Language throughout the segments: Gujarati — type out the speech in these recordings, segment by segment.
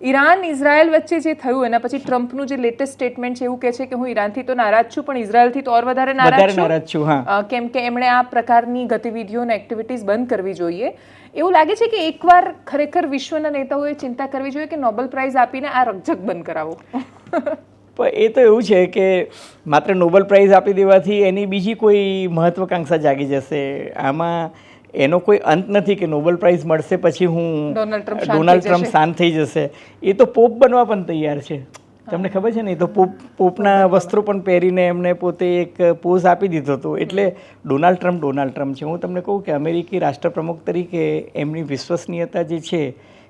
ઈરાન ઇઝરાયલ વચ્ચે જે થયું એના પછી ટ્રમ્પનું જે લેટેસ્ટ સ્ટેટમેન્ટ છે એવું કહે છે કે હું ઈરાનથી તો નારાજ છું પણ ઇઝરાયલથી તો ઓર વધારે નારાજ છું? કેમ કે એમણે આ પ્રકારની ગતિવિધિઓ અને એક્ટિવિટીઝ બંધ કરવી જોઈએ. એવું લાગે છે કે એકવાર ખરેખર વિશ્વના નેતાઓએ ચિંતા કરવી જોઈએ કે નોબેલ પ્રાઇઝ આપીને આ રકઝક બંધ કરાવો? પણ એ તો એવું છે કે માત્ર નોબેલ પ્રાઇઝ આપી દેવાથી એની બીજી કોઈ મહત્વકાંક્ષા જાગી જશે. આમાં એનો કોઈ અંત નથી કે નોબેલ પ્રાઇઝ મળશે પછી હું ડોનાલ્ડ ટ્રમ્પ શાંત થઈ જશે. એ તો પોપ બનવા પણ તૈયાર છે. તમને ખબર છે ને એ તો પોપ પોપના વસ્ત્રો પણ પહેરીને એમને પોતે એક પોઝ આપી દીધો હતો. એટલે ડોનાલ્ડ ટ્રમ્પ ડોનાલ્ડ ટ્રમ્પ છે. હું તમને કહું કે અમેરિકી રાષ્ટ્રપ્રમુખ તરીકે એમની વિશ્વસનીયતા જે છે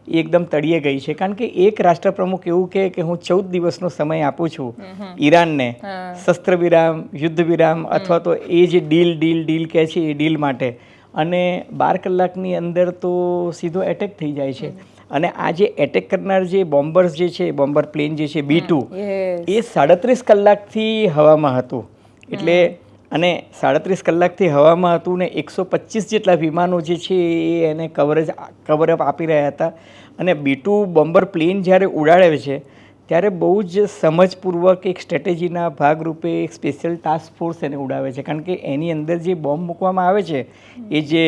એ એકદમ તળિયે ગઈ છે. કારણ કે એક રાષ્ટ્રપ્રમુખ એવું કહે કે હું ચૌદ દિવસનો સમય આપું છું ઈરાનને. શસ્ત્ર વિરામ યુદ્ધ વિરામ અથવા તો એ જે ડીલ ડીલ ડીલ કહે છે એ ડીલ માટે. અને બાર કલાકની અંદર તો સીધો એટેક થઈ જાય છે. અને આ જે એટેક કરનાર જે બોમ્બર્સ જે છે બોમ્બર પ્લેન જે છે બી ટુ એ સાડત્રીસ કલાકથી હવામાં હતું. એટલે અને સાડત્રીસ કલાકથી હવામાં હતું ને એકસો પચીસ જેટલા વિમાનો જે છે એ એને કવરેજ કવરઅપ આપી રહ્યા હતા. અને બી ટુ બોમ્બર પ્લેન જ્યારે ઉડાડે છે ત્યારે બહુ જ સમજપૂર્વક એક સ્ટ્રેટેજીના ભાગરૂપે એક સ્પેશિયલ ટાસ્ક ફોર્સ એને ઉડાવે છે. કારણ કે એની અંદર જે બોમ્બ મૂકવામાં આવે છે એ જે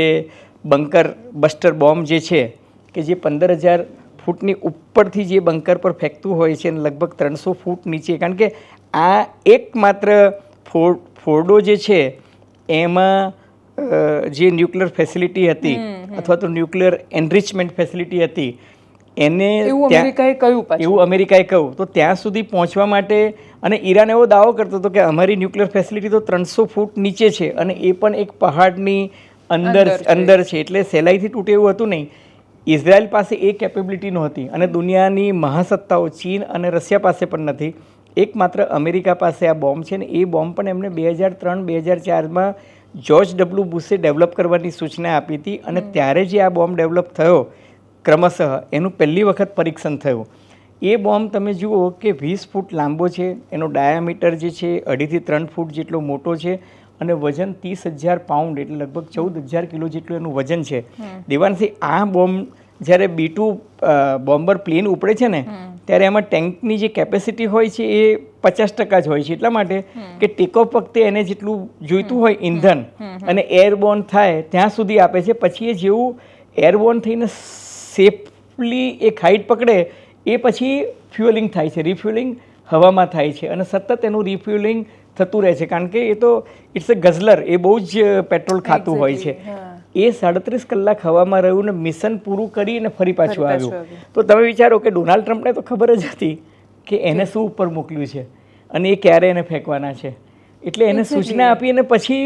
બંકર બસ્ટર બોમ્બ જે છે કે જે પંદર હજાર ફૂટની ઉપરથી જે બંકર પર ફેંકતું હોય છે અને લગભગ ત્રણસો ફૂટ નીચે. કારણ કે આ એકમાત્ર ફોર ફોર્ડો જે છે એમાં જે ન્યુક્લિયર ફેસિલિટી હતી અથવા તો ન્યુક્લિયર એનરિચમેન્ટ ફેસિલિટી હતી એને એવું અમેરિકાએ કહ્યું પાછું. એવું અમેરિકાએ કહ્યું. તો ત્યાં સુધી પહોંચવા માટે અને ઈરાન એવો દાવો કરતો હતો કે અમારી ન્યુક્લિયર ફેસિલિટી તો ત્રણસો ફૂટ નીચે છે અને એ પણ એક પહાડની અંદર અંદર છે. એટલે સહેલાઈથી તૂટે એવું હતું નહીં. ઇઝરાયલ પાસે એ કેપેબિલિટી નહોતી અને દુનિયાની મહાસત્તાઓ ચીન અને રશિયા પાસે પણ નથી. એકમાત્ર અમેરિકા પાસે આ બોમ્બ છે ને એ બોમ્બ પણ એમને બે હજાર ત્રણ બે હજાર ચારમાં જોર્જ ડબલ્યુ બુશે ડેવલપ કરવાની સૂચના આપી હતી અને ત્યારે જે આ બોમ્બ ડેવલપ થયો ક્રમશઃ એનું પહેલી વખત પરીક્ષણ થયું. એ બોમ્બ તમે જુઓ કે વીસ ફૂટ લાંબો છે એનો ડાયામીટર જે છે અઢીથી ત્રણ ફૂટ જેટલો મોટો છે અને વજન ત્રીસ હજાર પાઉન્ડ એટલે લગભગ ચૌદ હજાર કિલો જેટલું એનું વજન છે. દિવાનથી આ બોમ્બ જ્યારે બીટુ બોમ્બર પ્લેન ઉપડે છે ને ત્યારે એમાં ટેન્કની જે કેપેસિટી હોય છે એ પચાસ ટકા જ હોય છે. એટલા માટે કે ટેકઓફ વખતે એને જેટલું જોઈતું હોય ઇંધન અને એરબોર્ન થાય ત્યાં સુધી આપે છે. પછી એ જેવું એરબોર્ન થઈને સેફલી એક હાઇટ પકડે એ પછી ફ્યુઅલિંગ થાય છે. રિફ્યુલિંગ હવામાં થાય છે અને સતત એનું રિફ્યુલિંગ થતું રહે છે. કારણ કે એ તો ઇટ્સ અ ગઝલર એ બહુ જ પેટ્રોલ ખાતું હોય છે. એ સાડત્રીસ કલાક હવામાં રહ્યું ને મિશન પૂરું કરી અને ફરી પાછું પાછું આવ્યું. તો તમે વિચારો કે ડોનાલ્ડ ટ્રમ્પને તો ખબર જ હતી કે એને શું ઉપર મોકલ્યું છે અને એ ક્યારે એને ફેંકવાના છે. એટલે એને સૂચના આપી અને પછી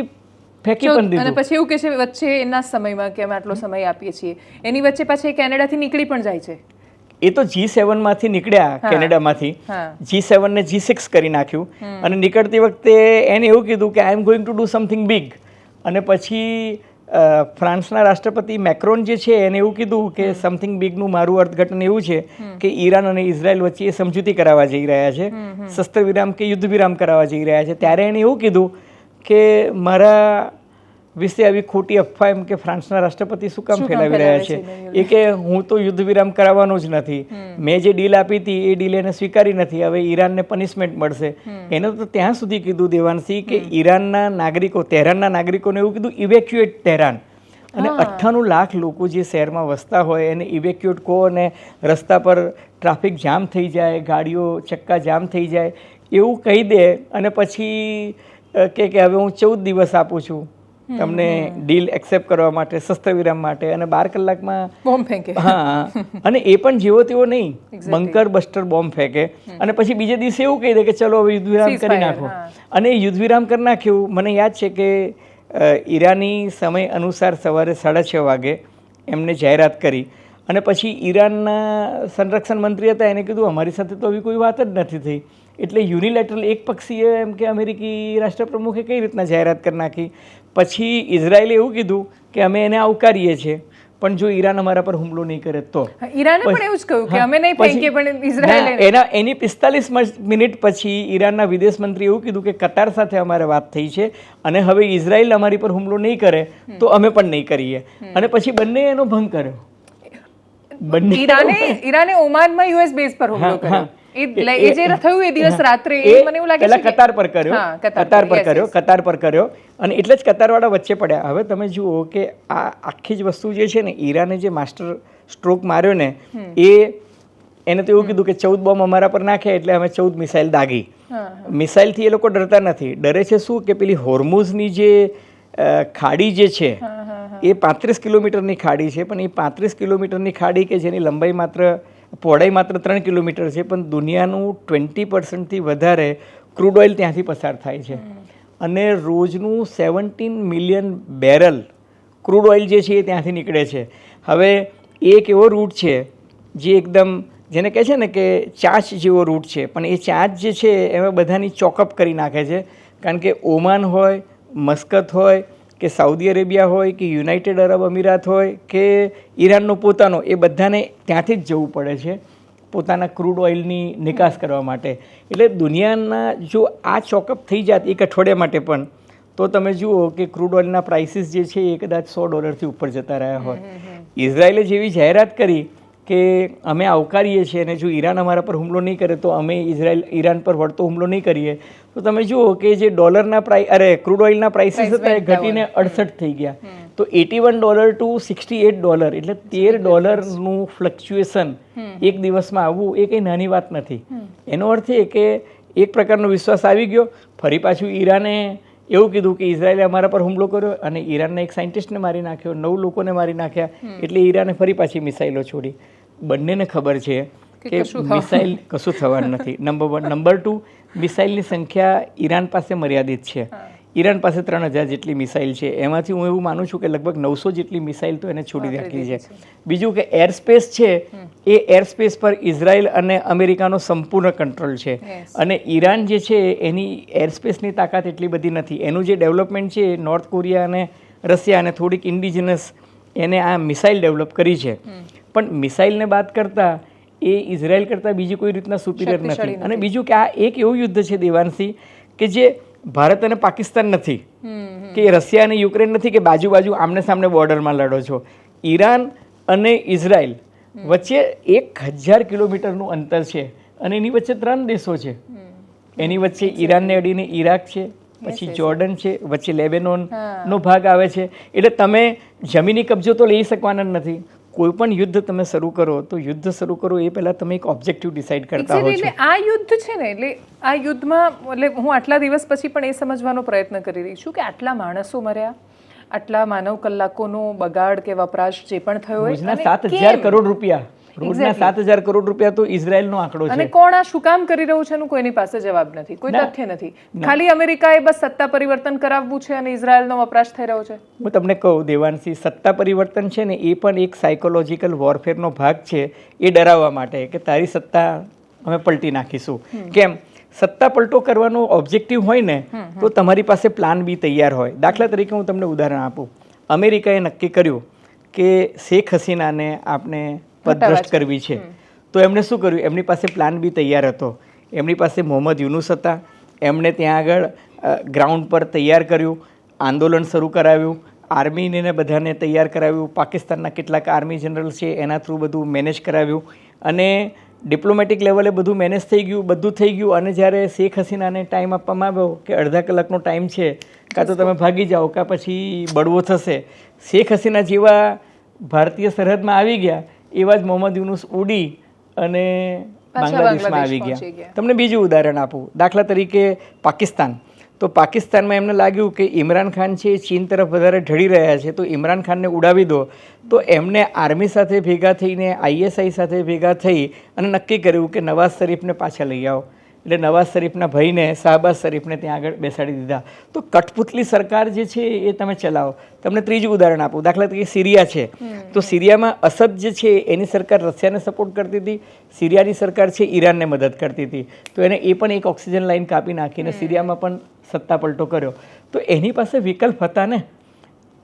ફેંકી પણ અને પછી એવું કે છે વચ્ચે એના સમયમાં કે અમે આટલો સમય આપીએ છીએ. એની વચ્ચે પાછી કેનેડાથી નીકળી પણ જાય છે. એ તો જી સેવનમાંથી નીકળ્યા કેનેડામાંથી. જી સેવન ને જી સિક્સ કરી નાખ્યું. અને નીકળતી વખતે એને એવું કીધું કે I am going to do something big અને પછી ફ્રાન્સના રાષ્ટ્રપતિ મેક્રોન જે છે એને એવું કીધું કે સમથિંગ બિગનું મારું અર્થઘટન એવું છે કે ઈરાન અને ઇઝરાયલ વચ્ચે સમજૂતી કરાવવા જઈ રહ્યા છે. શસ્ત્ર વિરામ કે યુદ્ધ વિરામ કરાવવા જઈ રહ્યા છે. ત્યારે એને એવું કીધું કે મારા વિશે આવી ખોટી અફવા એમ કે ફ્રાન્સના રાષ્ટ્રપતિ શું કામ ફેલાવી રહ્યા છે? એ કે હું તો યુદ્ધ વિરામ કરાવવાનો જ નથી. મેં જે ડીલ આપી હતી એ ડીલ એને સ્વીકારી નથી. હવે ઈરાનને પનિશમેન્ટ મળશે. એને તો ત્યાં સુધી કીધું દેવાનસિંહ કે ઈરાનના નાગરિકો તહેરાનના નાગરિકોને એવું કીધું ઇવેક્યુએટ તહેરાન અને અઠ્ઠાણું લાખ લોકો જે શહેરમાં વસતા હોય એને ઇવેક્યુએટ કહો અને રસ્તા પર ટ્રાફિક જામ થઈ જાય ગાડીઓ ચક્કા જામ થઈ જાય એવું કહી દે અને પછી કે કે હવે હું ચૌદ દિવસ આપું છું તમને ડીલ એક્સેપ્ટ કરવા માટે શસ્ત્ર વિરામ માટે અને બાર કલાકમાં બોમ્બ ફેંકે. હા અને એ પણ જેવો તેવો નહીં. બંકર બસ્ટર બોમ્બ ફેંકે. અને પછી બીજે દિવસે એવું કહી દે કે ચલો હવે યુદ્ધ વિરામ કરી નાખો. અને એ યુદ્ધ વિરામ કરી નાખ્યું. મને યાદ છે કે ઈરાની સમય અનુસાર સવારે સાડા છ વાગે એમને જાહેરાત કરી. અને પછી ઈરાનના સંરક્ષણ મંત્રી હતા એને કીધું અમારી સાથે તો આવી કોઈ વાત જ નથી થઈ. એટલે યુનિલેટરલ એક પક્ષીએ એમ કે અમેરિકી રાષ્ટ્રપ્રમુખે કઈ રીતના જાહેરાત કરી નાખી? પછી ઇઝરાયલે એવું કીધું કે અમે એને આવકારીએ છીએ પણ જો ઈરાન અમારા પર હુમલો નહીં કરે તો. ઈરાને પણ એવું જ કહ્યું કે અમે નહીં ફેંકીએ પણ ઇઝરાયલ એના એની પિસ્તાલીસ મિનિટ પછી ઈરાનના વિદેશ મંત્રી એવું કીધું કે કતાર સાથે અમારે વાત થઈ છે અને હવે ઇઝરાયલ અમારી પર હુમલો નહીં કરે તો અમે પણ નહીં કરીએ. અને પછી બંને એનો ભંગ કર્યો. બંને ઈરાને ઈરાને ઓમાનમાં યુએસ બેઝ પર હુમલો કર્યો. એ જે થયું એ દિવસ રાત્રે એ મને એવું લાગે છે કતાર પર કર્યો. કતાર પર, કર્યો કતાર પર કર્યો. અને એટલે જ કતારવાળા વચ્ચે પડ્યા. હવે તમે જુઓ કે આ આખી જ વસ્તુ જે છે ને ઈરાને જે માસ્ટર સ્ટ્રોક માર્યો ને એ એને તો એવું કીધું કે ચૌદ બોમ્બ અમારા પર નાખ્યા એટલે અમે ચૌદ મિસાઇલ દાગી. મિસાઇલથી એ લોકો ડરતા નથી. ડરે છે શું? કે પેલી હોર્મુઝની જે ખાડી જે છે. એ પાંત્રીસ કિલોમીટરની ખાડી છે પણ એ પાંત્રીસ કિલોમીટરની ખાડી કે જેની લંબાઈ માત્ર પહોળાઈ માત્ર ત્રણ કિલોમીટર છે પણ દુનિયાનું ટ્વેન્ટી પર્સન્ટથી વધારે ક્રૂડ ઓઇલ ત્યાંથી પસાર થાય છે. અને રોજનું seventeen million barrel crude oil જે છે એ ત્યાંથી નીકળે છે. હવે એક એવો રૂટ છે જે એકદમ જેને કહે છે ને કે ચાંચ જેવો રૂટ છે પણ એ ચાંચ જે છે એમાં બધાની ચોકઅપ કરી નાખે છે. કારણ કે ઓમાન હોય મસ્કત હોય કે સાઉદી અરેબિયા હોય કે યુનાઇટેડ અરબ અમીરાત હોય કે ઈરાનનો પોતાનો એ બધાને ત્યાંથી જ જવું પડે છે પોતાના ક્રૂડ ઓઇલની નિકાસ કરવા માટે. એટલે દુનિયાના જો આ ચોકઅપ થઈ જાત એક અઠવાડિયા માટે પણ તો તમે જુઓ કે ક્રૂડ ઓઇલના પ્રાઇસીસ જે છે એ કદાચ સો ડોલરથી ઉપર જતા રહ્યા હોય. ઇઝરાયલે જેવી જાહેરાત કરી કે અમે આવકારીએ છીએ અને જો ઈરાન અમારા પર હુમલો નહીં કરે તો અમે ઇઝરાયલ ઈરાન પર વળતો હુમલો નહીં કરીએ તો તમે જુઓ કે જે ડોલરના પ્રાઇસ અરે ક્રૂડ ઓઇલના પ્રાઇસીસ હતા એ ઘટીને અડસઠ થઈ ગયા. તો eighty one dollar to sixty eight dollar એટલે તેર ડોલરનું ફ્લક્ચ્યુએશન એક દિવસમાં આવવું એ કંઈ નાની વાત નથી. એનો અર્થ એ કે એક પ્રકારનો વિશ્વાસ આવી ગયો. ફરી પાછું ઈરાને એવું કીધું કે ઇઝરાયલે અમારા પર હુમલો કર્યો અને ઈરાનના એક સાયન્ટિસ્ટને મારી નાખ્યો નવ લોકોને મારી નાખ્યા. એટલે ઈરાને ફરી પાછી મિસાઇલો છોડી. બંનેને ખબર છે કે મિસાઇલ કશું થવાનું નથી. નંબર વન નંબર ટુ મિસાઇલની સંખ્યા ઈરાન પાસે મર્યાદિત છે. ઈરાન પાસે ત્રણ હજાર જેટલી મિસાઇલ છે. એમાંથી હું એવું માનું છું કે લગભગ નવસો જેટલી મિસાઇલ તો એને છોડી રાખી છે. બીજું કે એર સ્પેસ છે એ એર સ્પેસ પર ઇઝરાયલ અને અમેરિકાનો સંપૂર્ણ કંટ્રોલ છે. અને ઈરાન જે છે એની એર સ્પેસની તાકાત એટલી બધી નથી. એનું જે ડેવલપમેન્ટ છે નોર્થ કોરિયા અને રશિયા અને થોડીક ઇન્ડિજિનસ એને આ મિસાઇલ ડેવલપ કરી છે. પણ મિસાઇલને બાદ કરતાં એ ઇઝરાયલ કરતાં બીજી કોઈ રીતના સુપિરિયર નથી. અને બીજું કે આ એક એવું યુદ્ધ છે દેવાંશી કે જે ભારત અને પાકિસ્તાન નથી. કે રશિયા અને યુક્રેન નથી કે બાજુ બાજુ આમને સામને બોર્ડરમાં લડો છો. ઈરાન અને ઇઝરાયલ વચ્ચે એક હજાર કિલોમીટરનું અંતર છે અને એની વચ્ચે ત્રણ દેશો છે. એની વચ્ચે ઈરાનને અડીને ઈરાક છે પછી જોર્ડન છે વચ્ચે લેબેનોન નો ભાગ આવે છે. એટલે તમે જમીની કબજો તો લઈ શકવાના જ નથી. કોઈ પણ યુદ્ધ તમે શરૂ કરો તો યુદ્ધ શરૂ કરો એ પહેલા તમે એક ઓબ્જેક્ટિવ ડિસાઈડ કરતા હો Exactly, છો. આ યુદ્ધ છે ને એટલે આ યુદ્ધમાં એટલે હું આટલા દિવસ પછી પણ એ સમજવાનો પ્રયત્ન કરી રહી છું કે આટલા માણસો મર્યા આટલા માનવ કલાકોનો બગાડ કે વપરાશ જે પણ થયો હોય સાત હજાર કરોડ રૂપિયા. રોજના સાત હજાર કરોડ રૂપિયા તો ઇઝરાયલનો આંકડો અને કોણ આ શું કામ કરી રહ્યું છે એનું કોઈની પાસે જવાબ નથી કોઈ તથ્ય નથી. ખાલી અમેરિકાએ બસ સત્તા પરિવર્તન કરાવવું છે અને ઇઝરાયલનો વપરાશ થઈ રહ્યો છે? હું તમને કહું દેવાંશી સત્તા પરિવર્તન છે ને એ પણ એક સાયકોલોજીકલ વોરફેરનો ભાગ છે. એ ડરાવવા માટે કે તારી સત્તા અમે પલટી નાખીશું. કેમ? સત્તા પલટો કરવાનો ઓબ્જેક્ટિવ હોય ને તો તમારી પાસે પ્લાન બી તૈયાર હોય. દાખલા તરીકે હું તમને ઉદાહરણ આપું. અમેરિકાએ નક્કી કર્યું કે શેખ હસીનાને આપણે પદભ્રષ્ટ કરવી છે. તો એમણે શું કર્યું? એમની પાસે પ્લાન બી તૈયાર હતો. એમની પાસે મોહમ્મદ યુનુસ હતા. એમણે ત્યાં આગળ ગ્રાઉન્ડ પર તૈયાર કર્યું આંદોલન શરૂ કરાવ્યું આર્મીને બધાને તૈયાર કરાવ્યું પાકિસ્તાનના કેટલાક આર્મી જનરલ છે એના થ્રુ બધું મેનેજ કરાવ્યું અને ડિપ્લોમેટિક લેવલે બધું મેનેજ થઈ ગયું બધું થઈ ગયું અને જ્યારે શેખ હસીનાને ટાઈમ આપવામાં આવ્યો કે અડધા કલાકનો ટાઈમ છે કાં તો તમે ભાગી જાઓ કાં પછી બળવો થશે શેખ હસીના જેવા ભારતીય સરહદમાં આવી ગયા એવા જ મોહમ્મદ યુનુસ ઉડી અને બાંગ્લાદેશમાં આવી ગયા. તમને બીજું ઉદાહરણ આપું. દાખલા તરીકે પાકિસ્તાન. તો પાકિસ્તાનમાં એમને લાગ્યું કે ઇમરાન ખાન છે એ ચીન તરફ વધારે ઢળી રહ્યા છે તો ઇમરાન ખાનને ઉડાવી દો. તો એમને આર્મી સાથે ભેગા થઈને આઈએસઆઈ સાથે ભેગા થઈ અને નક્કી કર્યું કે નવાઝ શરીફને પાછા લઈ આવો. એટલે નવાઝ શરીફના ભાઈને શાહબાઝ શરીફને ત્યાં આગળ બેસાડી દીધા. તો કઠપુતલી સરકાર જે છે એ તમે ચલાવો. તમને ત્રીજું ઉદાહરણ આપું. દાખલા તરીકે સિરિયા છે. તો સિરિયામાં અસદ જે છે એની સરકાર રશિયાને સપોર્ટ કરતી હતી. સિરિયાની સરકાર છે ઈરાનને મદદ કરતી હતી. તો એને એ પણ એક ઓક્સિજન લાઈન કાપી નાખીને સિરિયામાં પણ સત્તા પલટો કર્યો. તો એની પાસે વિકલ્પ હતા ને?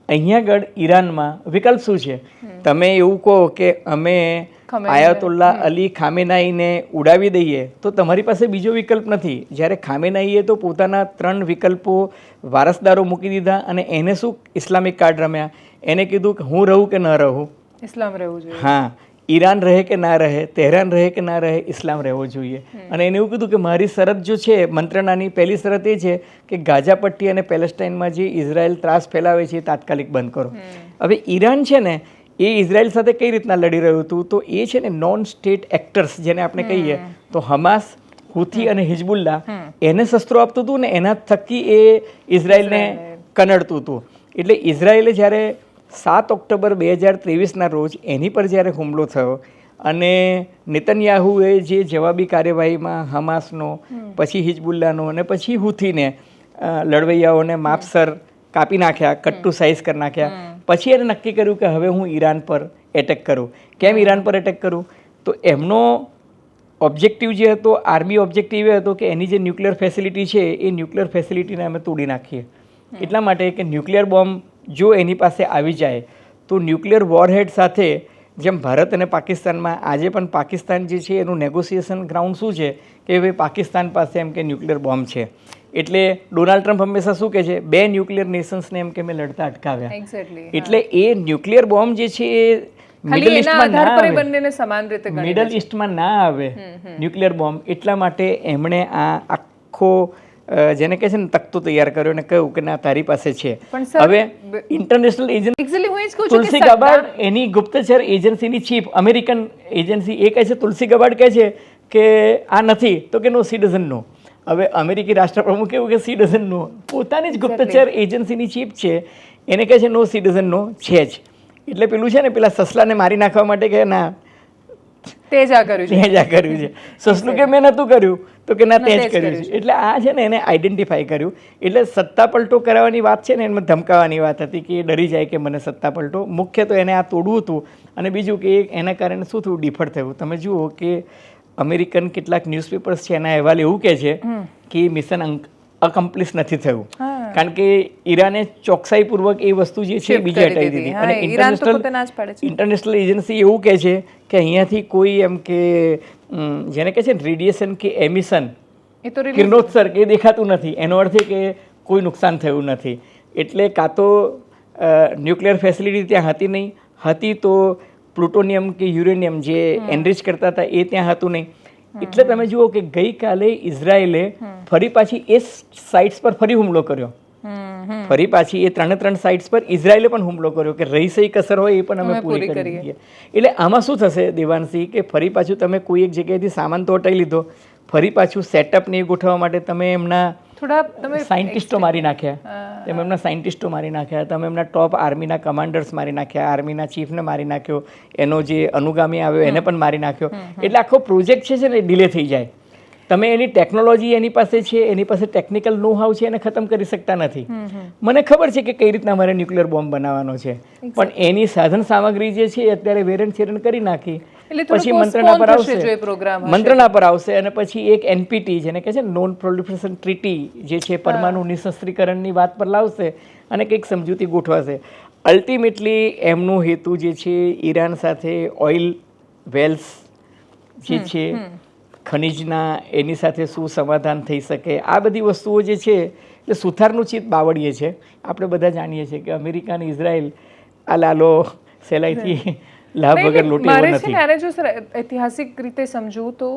અહીંયા આગળ ઈરાનમાં વિકલ્પ શું છે? તમે એવું કહો કે અમે આયાતુલ્લા અલી ખામેનાઈને ઉડાવી દઈએ તો તમારી પાસે બીજો વિકલ્પ નથી. જ્યારે ખામેનાઈએ તો પોતાના ત્રણ વિકલ્પો વારસદારો મૂકી દીધા અને એને શું ઇસ્લામિક કાર્ડ રમ્યા? એને કીધું કે હું રહું કે ન રહું? ઇસ્લામ રહેવું જોઈએ. હા ઈરાન રહે કે ના રહે તેહરાન રહે કે ના રહે ઇસ્લામ રહેવો જોઈએ. અને એને એવું કીધું કે મારી શરત જો છે મંત્રણાની પહેલી શરત એ છે કે ગાઝાપટ્ટી અને પેલેસ્ટાઇનમાં જે ઇઝરાયલ ત્રાસ ફેલાવે છે એ તાત્કાલિક બંધ કરો. હવે ઈરાન છે ને એ ઇઝરાયલ સાથે કઈ રીતના લડી રહ્યું હતું? તો એ છે ને નોન સ્ટેટ એક્ટર્સ જેને આપણે કહીએ તો હમાસ હુથી અને હિજબુલ્લા એને શસ્ત્રો આપતું હતું ને એના થકી એ ઇઝરાયલને કનડતું હતું. એટલે ઇઝરાયલે જ્યારે સાત ઓક્ટોબર બે હજાર ત્રેવીસના રોજ એની પર જ્યારે હુમલો થયો અને નેતન્યાહુએ જે જવાબી કાર્યવાહીમાં હમાસનો પછી હિજબુલ્લાનો અને પછી હુથીને લડવૈયાઓને માપસર કાપી નાખ્યા કટ્ટુ સાઇઝ કરી નાખ્યા. પછી એને નક્કી કર્યું કે હવે હું ઈરાન પર એટેક કરું. કેમ ઈરાન પર એટેક કરું? તો એમનો ઓબ્જેક્ટિવ જે હતો આર્મી ઓબ્જેક્ટિવ એ હતો કે એની જે ન્યુક્લિયર ફેસિલિટી છે એ ન્યુક્લિયર ફેસિલિટીને અમે તોડી નાખીએ. એટલા માટે કે ન્યુક્લિયર બોમ્બ જો એની પાસે આવી જાય તો ન્યુક્લિયર વોરહેડ સાથે જેમ ભારત અને પાકિસ્તાનમાં આજે પણ પાકિસ્તાન જે છે એનું નેગોસિએશન ગ્રાઉન્ડ શું છે કે ભાઈ પાકિસ્તાન પાસે એમ કે ન્યુક્લિયર બોમ્બ છે. એટલે ડોનાલ્ડ ટ્રમ્પ હંમેશા શું કહે છે બે ન્યુક્લિયર નેશન્સને એમ કે મેં લડતા અટકાવ્યા. એટલે એ ન્યુક્લિયર બોમ્બ જે છે એ મિડલ ઈસ્ટમાં ના આવે. સમાન રીતે મિડલ ઇસ્ટમાં ના આવે ન્યુક્લિયર બોમ્બ. એટલા માટે એમણે આ આખો જેને કહે છે ને તખતો તૈયાર કર્યો અને કહ્યું કે ના તારી પાસે છે. હવે ઇન્ટરનેશનલ એજન્સી તુલસી ગબાડ એની ગુપ્તચર એજન્સીની ચીફ અમેરિકન એજન્સી એ કહે છે તુલસી ગબાડ કહે છે કે આ નથી તો કે નો સી ડઝન નો. હવે અમેરિકી રાષ્ટ્રપ્રમુખ એવું કે સી ડઝન નો. પોતાની જ ગુપ્તચર એજન્સીની ચીફ છે એને કહે છે નો સી ડઝન નો છે જ. એટલે પેલું છે ને પેલા સસલાને મારી નાખવા માટે કે ના તે કર્યું છે. તે કર્યું છે. સસલું કે મેં નહોતું કર્યું? તો કે ના તે કર્યું છે. એટલે આ છે ને એને આઈડેન્ટિફાઈ કર્યું. એટલે સત્તા પલટો કરાવવાની વાત છે ને એમાં ધમકાવવાની વાત હતી કે એ ડરી જાય કે મને સત્તા પલટો. મુખ્ય તો એને આ તોડવું હતું. અને બીજું કે એના કારણે શું થયું? ડિફર થયું. તમે જુઓ કે અમેરિકન કેટલાક ન્યૂઝપેપર્સ છે એના અહેવાલ એવું કહે છે કે મિશન અકમ્પ્લીસ નથી થયું. કારણ કે ઈરાને ચોકસાઈપૂર્વક એ વસ્તુ જે છે બીજે હટાવી દીધી. અને ઇન્ટરનેશનલ. ઇન્ટરનેશનલ એજન્સી એવું કહે છે કે અહીંયાથી કોઈ એમ કે જેને કહે છે ને રેડિયેશન કે એમિશન કિરણોત્સર્ગ એ દેખાતું નથી. એનો અર્થ એ કે કોઈ નુકસાન થયું નથી. એટલે કાં તો ન્યુક્લિયર ફેસિલિટી ત્યાં હતી નહીં. હતી તો પ્લુટોનિયમ કે યુરેનિયમ જે એનરિચ કરતા હતા એ ત્યાં હતું નહીં. એટલે તમે જુઓ કે ગઈકાલે ઇઝરાયેલે ફરી પાછી એ સાઇટ્સ પર ફરી હુમલો કર્યો. ફરી પાછી એ ત્રણે ત્રણ સાઇટ્સ પર ઇઝરાયેલે પણ હુમલો કર્યો કે રહી સહી કસર હોય એ પણ અમે પૂરી કરી દઈએ એટલે આમાં શું થશે દેવાંશી કે ફરી પાછું તમે કોઈ એક જગ્યાએથી સામાન તો હટાવી લીધો ફરી પાછું સેટઅપ ને એ ગોઠવવા માટે તમે એમના થોડા તમે સાયન્ટિસ્ટો મારી નાખ્યા. તમે એમના સાયન્ટિસ્ટો મારી નાખ્યા તમે એમના ટોપ આર્મીના કમાન્ડર્સ મારી નાખ્યા આર્મીના ચીફને મારી નાખ્યો એનો જે અનુગામી આવ્યો એને પણ મારી નાખ્યો. એટલે આખો પ્રોજેક્ટ છે ને ડિલે થઈ જાય. તમે એની ટેકનોલોજી એની પાસે છે એની પાસે ટેકનિકલ નો હાવ છે એને ખતમ કરી શકતા નથી. મને ખબર છે કે કઈ રીતના મારે ન્યુક્લિયર બોમ્બ બનાવવાનો છે. પણ એની સાધન સામગ્રી જે છે એ અત્યારે વેરણ છેરણ કરી નાખી. પછી મંત્રણા પર આવશે. મંત્રણા પર આવશે અને પછી એક એનપીટી જેને કહે છે નોન પ્રોલિફરેશન ટ્રીટી જે છે પરમાણુ નિશસ્ત્રીકરણની વાત પર લાવશે અને કંઈક સમજૂતી ગોઠવાશે. અલ્ટિમેટલી એમનો હેતુ જે છે ઈરાન સાથે ઓઇલ વેલ્સ જે છે ખનિજના એની સાથે શું સમાધાન થઈ શકે આ બધી વસ્તુઓ જે છે એટલે સુથારનું ચિત્ત બાવળીએ છે. આપણે બધા જાણીએ છીએ કે અમેરિકા અને ઇઝરાયલ આ લાલો સહેલાઈથી લાભ વગર લોટી મારે છે ને જો સર ઐતિહાસિક રીતે સમજુ તો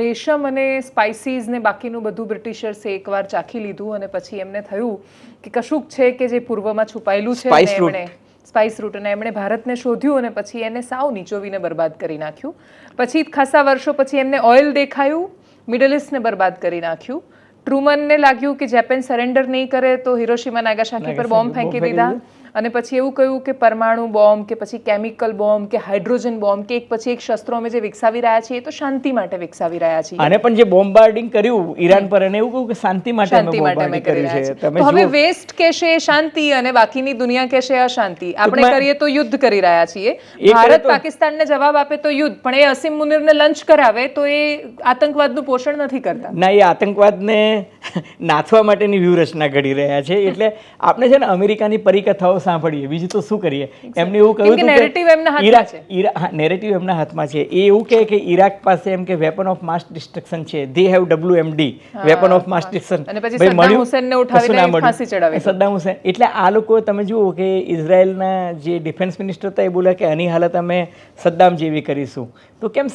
રેશમ અને સ્પાઇસીસ ને બાકીનું બધું બ્રિટિશર્સે એકવાર ચાખી લીધું અને પછી એમને થયું કે કશુંક છે કે જે પૂર્વમાં છુપાયેલું છે. એમણે સ્પાઇસ રૂટ અને એમણે ભારતને શોધ્યું અને પછી એને સાવ નીચોવીને બરબાદ કરી નાખ્યું. પછી ખાસા વર્ષો પછી એમને ઓઇલ દેખાયું મિડલ ઇસ્ટને બરબાદ કરી નાખ્યું. ટ્રુમનને લાગ્યું કે જેપેન સરેન્ડર નહીં કરે તો હિરોશીમા નાગાશાકી પર બોમ્બ ફેંકી દીધા. અને પછી એવું કહ્યું કે પરમાણુ બોમ્બ કે પછી કેમિકલ બોમ્બ કે હાઇડ્રોજન બોમ્બ કે એક પછી એક શસ્ત્રો અમે જે વિકસાવી રહ્યા છીએ એ તો શાંતિ માટે વિકસાવી રહ્યા છીએ. અને પણ જે બોમ્બાર્ડિંગ કર્યું ઈરાન પર અને એવું કહ્યું કે શાંતિ માટે અમે શાંતિ માટે અમે બોમ્બાર્ડિંગ કરી કર્યું રહ્યા છીએ. હવે વેસ્ટ કહેશે શાંતિ અને બાકીની દુનિયા કહેશે અશાંતિ. આપણે કરીએ તો યુદ્ધ કરી રહ્યા છીએ. ભારત પાકિસ્તાનને જવાબ આપે તો યુદ્ધ પણ એ અસીમ મુનિરને લંચ કરાવે તો એ આતંકવાદનું પોષણ નથી કરતા. ના એ આતંકવાદને નાથવા માટેની વ્યૂહરચના ઘડી રહ્યા છે. એટલે આપણે છે ને અમેરિકાની પરિકથાઓ સાંભળીએ. બીજું તો શું કરીએ? એમને એવું કહ્યું કે હતું એમના હાથમાં ઈરાક- છે. નેરેટિવ એમના હાથમાં છે. એ એવું કહે કે ઈરાક પાસે એમ કે વેપન ઓફ માસ ડિસ્ટ્રક્શન છે. દે have W weapon of mass destruction અને પછી સદ્દામ હુસેનને ઉઠાવીને ફાંસી ચડાવી સદ્દામ હુસેન એટલે આ લોકો તમે જુઓ કે ઇઝરાયલના જે ડિફેન્સ મિનિસ્ટર હતા એ બોલ્યા કે આની હાલત અમે સદ્દામ જેવી કરીશું. તો કેમ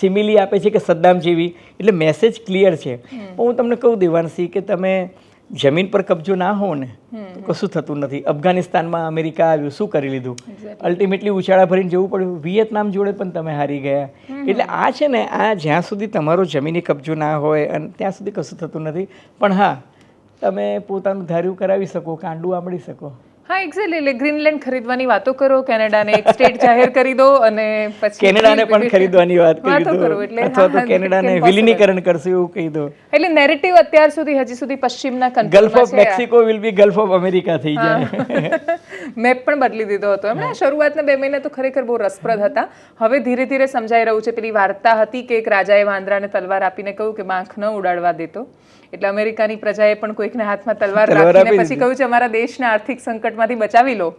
સિમિલી આપે છે કે સદ્દામ જેવી? એટલે મેસેજ ક્લિયર છે. હું તમને કહું દેવાંશી કે તમે જમીન પર કબજો ના હો ને તો કશું થતું નથી. અફઘાનિસ્તાનમાં અમેરિકા આવ્યું શું કરી લીધું? અલ્ટિમેટલી ઉછાળા ભરીને જવું પડ્યું. વિયેતનામ જોડે પણ તમે હારી ગયા. એટલે આ છે ને આ જ્યાં સુધી તમારો જમીની કબજો ના હોય અને ત્યાં સુધી કશું થતું નથી. પણ હા તમે પોતાનું ધાર્યું કરાવી શકો કાંડું આંબળી શકો. હા એક્ઝેક્ટલી એટલે ગ્રીનલેન્ડ ખરીદવાની વાતો કરો કેનેડાને એક સ્ટેટ જાહેર કરી દો અને પછી કેનેડાને પણ ખરીદવાની વાત કરી દો. એટલે અથવા તો કેનેડાને વિલીનીકરણ કરશે એવું કહી દો. એટલે નેરેટિવ અત્યાર સુધી હજી સુધી પશ્ચિમના gulf of Mexico will be gulf of America થઈ જાય. મેપ પણ બદલી દીધો હતો. એમણે શરૂઆતના બે મહિના તો ખરેખર બહુ રસપ્રદ હતા. હવે ધીરે ધીરે સમજાઈ રહ્યું છે. પેલી વાર્તા હતી કે એક રાજાએ વાંદરાને તલવાર આપીને કહ્યું કે પાંખ ન ઉડાડવા દેતો. એટલે અમેરિકાની પ્રજાએ પણ કોઈકને હાથમાં તલવાર રાખીને પછી કહ્યું છે અમારા દેશના આર્થિક સંકટમાંથી બચાવી લો.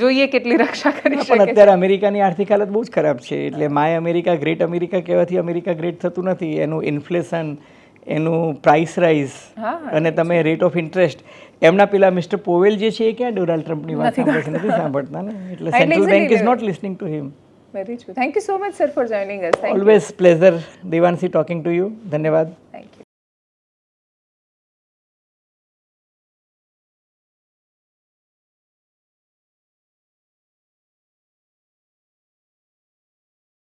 જોઈએ કેટલી રક્ષા કરી પણ શકે અત્યારે અમેરિકાની આર્થિક હાલત બહુ જ ખરાબ છે. એટલે માય અમેરિકા ગ્રેટ અમેરિકા કહેવાથી અમેરિકા ગ્રેટ થતું નથી. એનું ઇન્ફ્લેશન એનું પ્રાઇસ રાઇઝ અને તમે રેટ ઓફ ઇન્ટરેસ્ટ એમના પેલા મિસ્ટર પોવેલ જે છે એ ક્યાં ડોનાલ્ડ ટ્રમ્પની વાત સાંભળે છે? નથી સાંભળતા ને? એટલે central bank is not listening to him very true thank you so much sir for joining us always pleasure Devanshi talking to you ધન્યવાદ